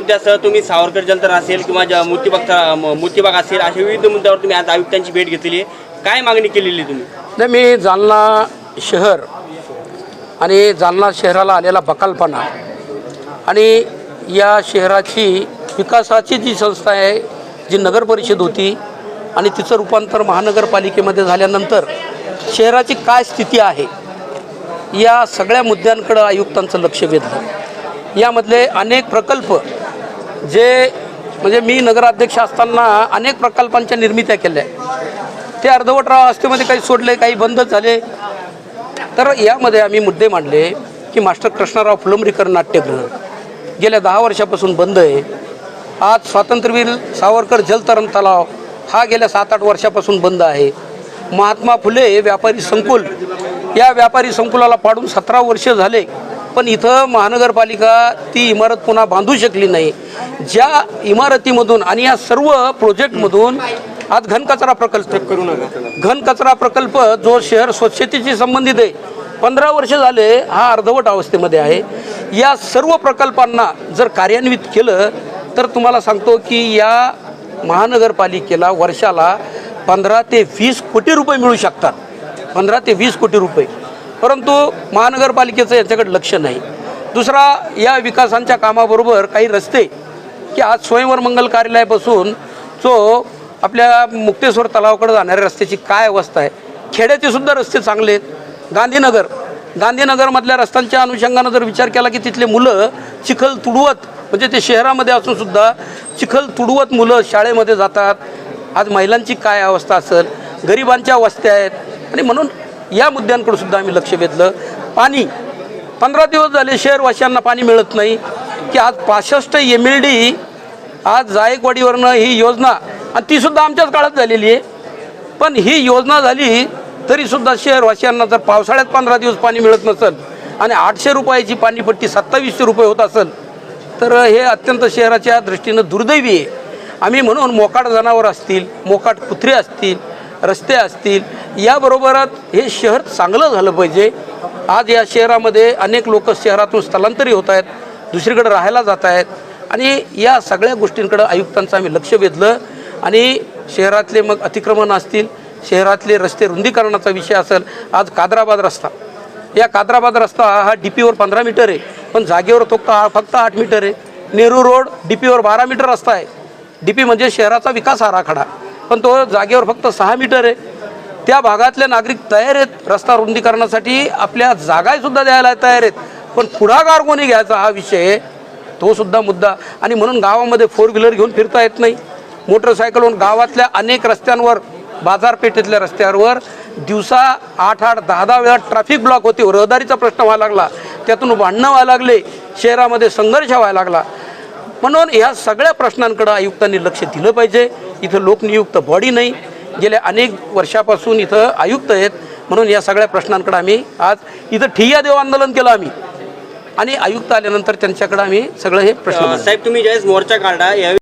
मुद्द्यासह तुम्ही सावरकर जंतर असेल किंवा ज- मूर्तीबाग असेल अशा विविध मुद्द्यावर तुम्ही आज आयुक्तांची भेट घेतलेली आहे. काय मागणी केलेली आहे तुम्ही? नाही मी जालना शहर आणि जालना शहराला आलेला बकालपणा आणि या शहराची विकासाची जी संस्था आहे जी नगर परिषद होती आणि तिचं रूपांतर महानगरपालिकेमध्ये झाल्यानंतर शहराची काय स्थिती आहे या सगळ्या मुद्द्यांकडं आयुक्तांचं लक्ष वेधलं. यामधले अनेक प्रकल्प जे म्हणजे मी नगराध्यक्ष असताना अनेक प्रकल्पांच्या निर्मित्या केल्या. ते अर्धवट अवस्थेमध्ये काही सोडले काही बंदच झाले. तर यामध्ये आम्ही मुद्दे मांडले की मास्टर कृष्णराव फुलंबरीकर नाट्यगृह गेल्या दहा वर्षापासून बंद आहे. आज स्वातंत्र्यवीर सावरकर जलतरण तलाव हा गेल्या सात आठ वर्षापासून बंद आहे. महात्मा फुले व्यापारी संकुल या व्यापारी संकुलाला पाडून सतरा वर्ष झाले. पण इथं महानगरपालिका ती इमारत पुन्हा बांधू शकली नाही. ज्या इमारतीमधून आणि या सर्व प्रोजेक्टमधून आज घनकचरा प्रकल्प करू नका. घन कचरा प्रकल्प जो शहर स्वच्छतेशी संबंधित आहे पंधरा वर्ष झाले हा अर्धवट अवस्थेमध्ये आहे. या सर्व प्रकल्पांना जर कार्यान्वित केलं तर तुम्हाला सांगतो की या महानगरपालिकेला वर्षाला पंधरा ते वीस कोटी रुपये मिळू शकतात. पंधरा ते वीस कोटी रुपये. परंतु महानगरपालिकेचं याच्याकडे लक्ष नाही. दुसरा या विकासांच्या कामाबरोबर काही रस्ते की आज स्वयंवर मंगल कार्यालयापासून जो आपल्या मुक्तेश्वर तलावाकडे जाणाऱ्या रस्त्याची काय अवस्था आहे खेड्याचे सुद्धा रस्ते चांगले आहेत. गांधीनगर गांधीनगरमधल्या रस्त्यांच्या अनुषंगानं जर विचार केला की तिथले मुलं चिखल तुडवत म्हणजे ते शहरामध्ये असूनसुद्धा चिखल तुडवत मुलं शाळेमध्ये जातात. आज महिलांची काय अवस्था असेल? गरिबांच्या वस्त्या आहेत. आणि म्हणून या मुद्द्यांकडे सुद्धा आम्ही लक्ष वेधलं. पाणी पंधरा दिवस झाले शहरवासियांना पाणी मिळत नाही की आज पासष्ट एम एल डी आज जायकवाडीवरनं ही योजना आणि तीसुद्धा आमच्याच काळात झालेली आहे. पण ही योजना झाली तरीसुद्धा शहरवासियांना जर पावसाळ्यात पंधरा दिवस पाणी मिळत नसेल आणि आठशे रुपयाची पाणीपट्टी सत्तावीसशे रुपये होत असेल तर हे अत्यंत शहराच्या दृष्टीनं दुर्दैवी आहे. आम्ही म्हणून मोकाट जनावर असतील मोकाट कुत्रे असतील रस्ते असतील याबरोबरच हे शहर चांगलं झालं पाहिजे. आज या शहरामध्ये अनेक लोक शहरातून स्थलांतरित होत आहेत दुसरीकडे राहायला जात आहेत. आणि या सगळ्या गोष्टींकडं आयुक्तांचं आम्ही लक्ष वेधलं आणि शहरातले मग अतिक्रमण असतील शहरातले रस्ते रुंदीकरणाचा विषय असेल आज कादराबाद रस्ता. या कादराबाद रस्ता हा डी पीवर पंधरा मीटर आहे पण जागेवर तो का फक्त आठ मीटर आहे. नेहरू रोड डी पीवर बारा मीटर रस्ता आहे. डी पी म्हणजे शहराचा विकास आराखडा. पण तो जागेवर फक्त सहा मीटर आहे त्या भागातले नागरिक तयार आहेत. रस्ता रुंदीकरणासाठी आपल्या जागासुद्धा द्यायला तयार आहेत. पण पुढाकार कोणी घ्यायचा हा विषय तो सुद्धा मुद्दा. आणि म्हणून गावामध्ये फोर व्हीलर घेऊन फिरता येत नाही. मोटरसायकलवरून गावातल्या अनेक रस्त्यांवर बाजारपेठेतल्या रस्त्यांवर दिवसा आठ आठ दहा दहा वेळा ट्रॅफिक ब्लॉक होते. रहदारीचा प्रश्न व्हायला लागला. त्यातून भांडणं व्हायला लागले. शहरामध्ये संघर्ष व्हायला लागला. म्हणून या सगळ्या प्रश्नांकडे आयुक्तांनी लक्ष दिलं पाहिजे. इथं लोकनियुक्त बॉडी नाही. गेल्या अनेक वर्षापासून इथं आयुक्त आहेत म्हणून या सगळ्या प्रश्नांकडे आम्ही आज इथं ठिय्या देव आंदोलन केलं आम्ही आणि आयुक्त आल्यानंतर त्यांच्याकडे आम्ही सगळं हे प्रश्न. साहेब तुम्ही ज्यावेळेस मोर्चा काढला या